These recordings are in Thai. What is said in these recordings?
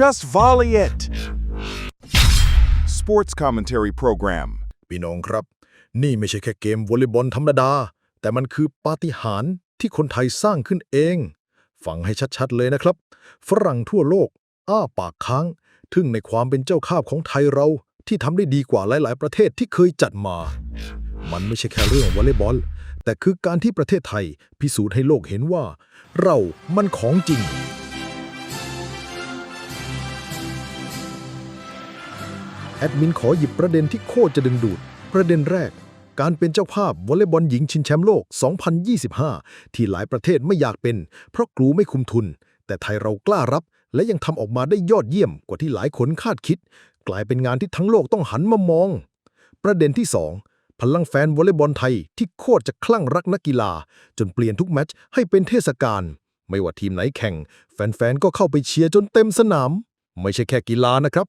Just volley it. Sports Commentary Program. พี่น้องครับ นี่ไม่ใช่แค่เกมวอลเลย์บอลธรรมดา แต่มันคือปาฏิหาริย์ที่คนไทยสร้างขึ้นเอง ฟังให้ชัดๆเลยนะครับ ฝรั่งทั่วโลก อ้าปากค้าง ทึ่งในความเป็นเจ้าภาพของไทยเรา ที่ทำได้ดีกว่าหลาย ๆ ประเทศที่เคยจัดมา มันไม่ใช่แค่เรื่องวอลเลย์บอล แต่คือการที่ประเทศไทยพิสูจน์ให้โลกเห็นว่า เรามันของจริง แอดมินขอหยิบประเด็นที่โคตรจะดึงดูด ประเด็นแรก การเป็นเจ้าภาพวอลเลย์บอลหญิงชิงแชมป์โลก 2025 ที่หลายประเทศไม่อยากเป็น เพราะกรูไม่คุมทุน แต่ไทยเรากล้ารับ และยังทำออกมาได้ยอดเยี่ยมกว่าที่หลายคนคาดคิด กลายเป็นงานที่ทั้งโลกต้องหันมามอง ประเด็นที่ 2 พลังแฟนวอลเลย์บอลไทยที่โคตรจะคลั่งรักนักกีฬา จนเปลี่ยนทุกแมตช์ให้เป็นเทศกาลไม่ว่าทีมไหนแข่ง แฟนๆก็เข้าไปเชียร์จนเต็มสนาม ไม่ใช่แค่กีฬานะครับ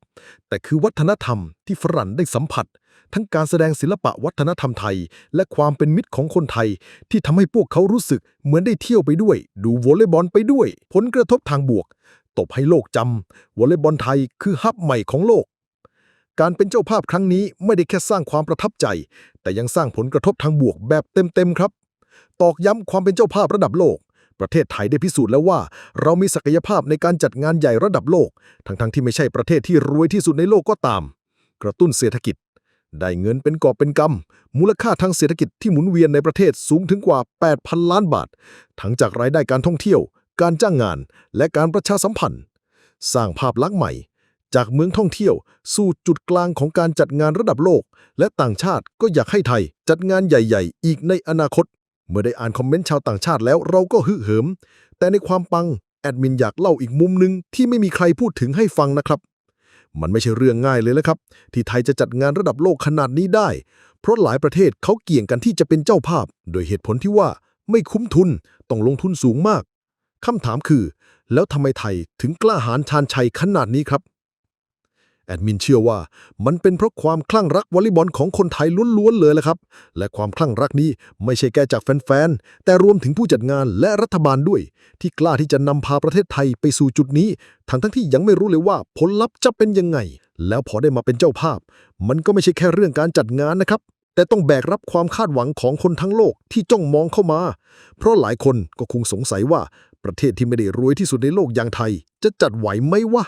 แต่คือวัฒนธรรมที่ฝรั่งได้สัมผัส ทั้งการแสดงศิลปะวัฒนธรรมไทย และความเป็นมิตรของคนไทย ที่ทำให้พวกเขารู้สึกเหมือนได้เที่ยวไปด้วย ดูวอลเลย์บอลไปด้วย ผลกระทบทางบวก ตบให้โลกจำวอลเลย์บอลไทยคือฮับใหม่ของโลก การเป็นเจ้าภาพครั้งนี้ไม่ได้แค่สร้างความประทับใจ แต่ยังสร้างผลกระทบทางบวกแบบเต็มๆครับ ตอกย้ำความเป็นเจ้าภาพระดับโลก ประเทศไทยได้พิสูจน์แล้วว่า เรามีศักยภาพในการจัดงานใหญ่ระดับโลก ทั้งๆที่ไม่ใช่ประเทศที่รวยที่สุดในโลกก็ตาม กระตุ้นเศรษฐกิจ ได้เงินเป็นกอบเป็นกำมูลค่าทางเศรษฐกิจที่หมุนเวียนในประเทศสูงถึงกว่า 8,000 ล้านบาท ทั้งจากรายได้การท่องเที่ยว การจ้างงาน และการประชาสัมพันธ์ สร้างภาพลักษณ์ใหม่ จากเมืองท่องเที่ยว สู่จุดกลางของการจัดงานระดับโลก และต่างชาติก็อยากให้ไทยจัดงานใหญ่ ๆ อีกในอนาคต เมื่อได้อ่านคอมเมนต์ชาวต่างชาติแล้วเราก็ฮึ่เหิม แต่ในความปัง แอดมินอยากเล่าอีกมุมหนึ่งที่ไม่มีใครพูดถึงให้ฟังนะครับ มันไม่ใช่เรื่องง่ายเลยนะครับ ที่ไทยจะจัดงานระดับโลกขนาดนี้ได้ เพราะหลายประเทศเขาเกี่ยงกันที่จะเป็นเจ้าภาพ โดยเหตุผลที่ว่าไม่คุ้มทุนต้องลงทุนสูงมากคำถามคือ แล้วทำไมไทยถึงกล้าหาญชาญชัยขนาดนี้ครับ แอดมินเชื่อว่ามันเป็นเพราะความคลั่งรักวอลเลย์บอลของคนไทยล้วนๆเลยแหละครับ และความคลั่งรักนี้ไม่ใช่แค่จากแฟนๆ แต่รวมถึงผู้จัดงานและรัฐบาลด้วย ที่กล้าที่จะนำพาประเทศไทยไปสู่จุดนี้ ทั้งทั้งที่ยังไม่รู้เลยว่าผลลัพธ์จะเป็นยังไง แล้วพอได้มาเป็นเจ้าภาพ มันก็ไม่ใช่แค่เรื่องการจัดงานนะครับแต่ต้องแบกรับความคาดหวังของคนทั้งโลกที่จ้องมองเข้ามา เพราะหลายคนก็คงสงสัยว่าประเทศที่ไม่ได้รวยที่สุดในโลกอย่างไทย จะจัดไหวไหมวะ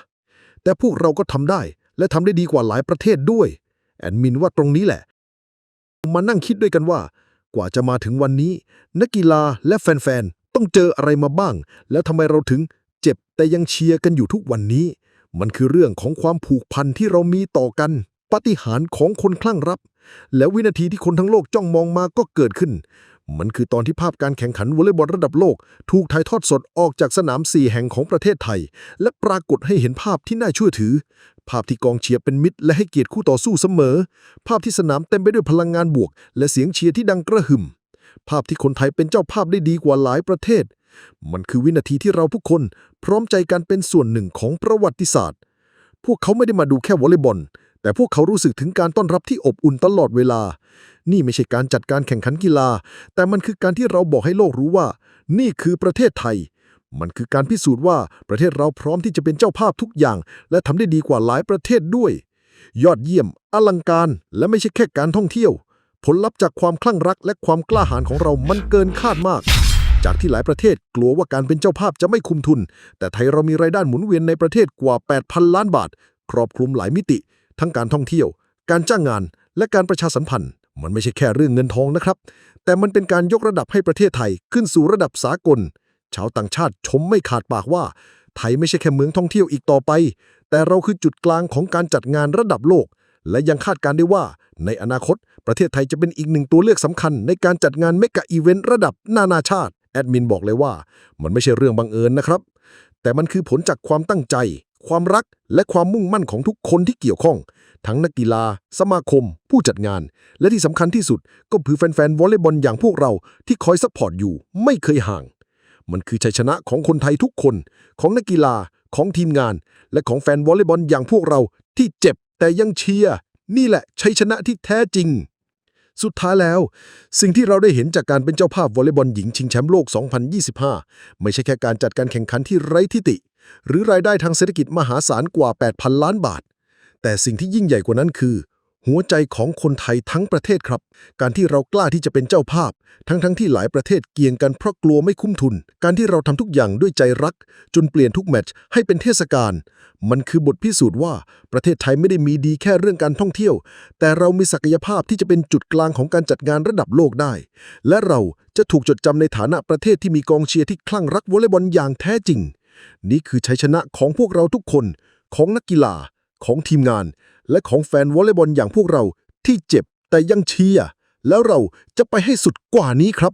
แต่พวกเราก็ทำได้ และทำได้ดีกว่าหลายประเทศด้วย แอดมินว่าตรงนี้แหละ มานั่งคิดด้วยกันว่า กว่าจะมาถึงวันนี้ นักกีฬาและแฟนๆ ต้องเจออะไรมาบ้าง แล้วทำไมเราถึงเจ็บแต่ยังเชียร์กันอยู่ทุกวันนี้ มันคือเรื่องของความผูกพันที่เรามีต่อกันปาฏิหาริย์ของคนคลั่งรับ แล้ววินาทีที่คนทั้งโลกจ้องมองมาก็เกิดขึ้น มันคือตอนที่ภาพการแข่งขันวอลเลย์บอลระดับโลก ถูกถ่ายทอดสดออกจากสนามสี่แห่งของประเทศไทย และปรากฏให้เห็นภาพที่น่าเชื่อถือ ภาพที่กองเชียร์เป็นมิตรและให้เกียรติคู่ต่อสู้เสมอ ภาพที่สนามเต็มไปด้วยพลังงานบวก และเสียงเชียร์ที่ดังกระหึ่ม ภาพที่คนไทยเป็นเจ้าภาพได้ดีกว่าหลายประเทศ มันคือวินาทีที่เราทุกคน พร้อมใจกันเป็นส่วนหนึ่งของประวัติศาสตร์ พวกเขาไม่ได้มาดูแค่วอลเลย์บอล แต่พวกเขารู้สึกถึงการต้อนรับที่อบอุ่นตลอดเวลา นี่ไม่ใช่การจัดการแข่งขันกีฬา แต่มันคือการที่เราบอกให้โลกรู้ว่า นี่คือประเทศไทย มันคือการพิสูจน์ว่าประเทศเราพร้อมที่จะเป็นเจ้าภาพทุกอย่าง และทำได้ดีกว่าหลายประเทศด้วย ยอดเยี่ยม อลังการและไม่ใช่แค่การท่องเที่ยว ผลลัพธ์จากความคลั่งรักและความกล้าหาญของเรามันเกินคาดมาก จากที่หลายประเทศกลัวว่าการเป็นเจ้าภาพจะไม่คุ้มทุน แต่ไทยเรามีรายได้หมุนเวียนในประเทศกว่า 8,000 ล้านบาท ครอบคลุมหลายมิติ ทั้งการท่องเที่ยว การจ้างงาน และการประชาสัมพันธ์ มันไม่ใช่แค่เรื่องเงินทองนะครับ แต่มันเป็นการยกระดับให้ประเทศไทยขึ้นสู่ระดับสากล ชาวต่างชาติชมไม่ขาดปากว่า ไทยไม่ใช่แค่เมืองท่องเที่ยวอีกต่อไป แต่เราคือจุดกลางของการจัดงานระดับโลก และยังคาดการได้ว่า ในอนาคต ประเทศไทยจะเป็นอีกหนึ่งตัวเลือกสำคัญ ในการจัดงานเมกะอีเวนต์ระดับนานาชาติแอดมินบอกเลยว่า มันไม่ใช่เรื่องบังเอิญนะครับ แต่มันคือผลจากความตั้งใจ ความรักและความมุ่งมั่นของทุกคนที่เกี่ยวข้อง ทั้งนักกีฬา สมาคม ผู้จัดงาน และที่สำคัญที่สุด ก็คือแฟนๆวอลเลย์บอลอย่างพวกเราที่คอยซัพพอร์ตอยู่ไม่เคยห่าง มันคือชัยชนะของคนไทยทุกคน ของนักกีฬาของทีมงาน และของแฟนวอลเลย์บอลอย่างพวกเราที่เจ็บแต่ยังเชียร์นี่แหละชัยชนะที่แท้จริง สุดท้ายแล้ว สิ่งที่เราได้เห็นจากการเป็นเจ้าภาพวอลเลย์บอลหญิงชิงแชมป์โลก 2025 ไม่ใช่แค่การจัดการแข่งขันที่ไร้ทิติ หรือรายได้ทางเศรษฐกิจมหาศาลกว่า 8,000 ล้านบาท แต่สิ่งที่ยิ่งใหญ่กว่านั้นคือ หัวใจของคนไทยทั้งประเทศครับ การที่เรากล้าที่จะเป็นเจ้าภาพ ทั้งๆทที่หลายประเทศเกี่ยงกันเพราะกลัวไม่คุ้มทุน การที่เราทำทุกอย่างด้วยใจรัก จนเปลี่ยนทุกแมตช์ให้เป็นเทศกาลมันคือบทพิสูจน์ว่าประเทศไทยไม่ได้มีดีแค่เรื่องการท่องเที่ยว แต่เรามีศักยภาพที่จะเป็นจุดกลางของการจัดงานระดับโลกได้ และเราจะถูกจดจำในฐานะประเทศที่มีกองเชียร์ที่คลั่งรักวอลเลย์บอลอย่างแท้จริง นี่คือชัยชนะของพวกเราทุกคนของนักกีฬาของทีมงาน และของแฟนวอลเลย์บอลอย่างพวกเราที่เจ็บแต่ยังเชียร์แล้วเราจะไปให้สุดกว่านี้ครับ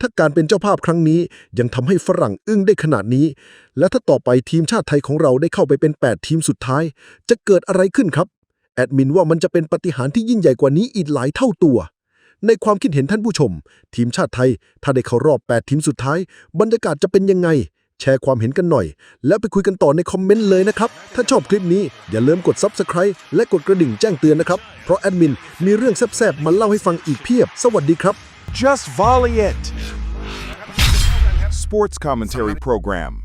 ถ้าการเป็นเจ้าภาพครั้งนี้ยังทำให้ฝรั่งอึ้งได้ขนาดนี้ และถ้าต่อไปทีมชาติไทยของเราได้เข้าไปเป็น 8 ทีมสุดท้าย จะเกิดอะไรขึ้นครับ แอดมินว่ามันจะเป็นปฏิหารที่ยิ่งใหญ่กว่านี้อีกหลายเท่าตัว ในความคิดเห็นท่านผู้ชม ทีมชาติไทย ถ้าได้เข้ารอบ 8 ทีมสุดท้าย บรรยากาศจะเป็นยังไง แชร์ความเห็นกันหน่อย แล้วไปคุยกันต่อในคอมเมนต์เลยนะครับ ถ้าชอบคลิปนี้อย่าลืมกด Subscribe และกดกระดิ่งแจ้งเตือนนะครับ เพราะแอดมินมีเรื่องแซ่บๆมาเล่าให้ฟังอีกเพียบ สวัสดีครับ Just volley it. Sports commentary program.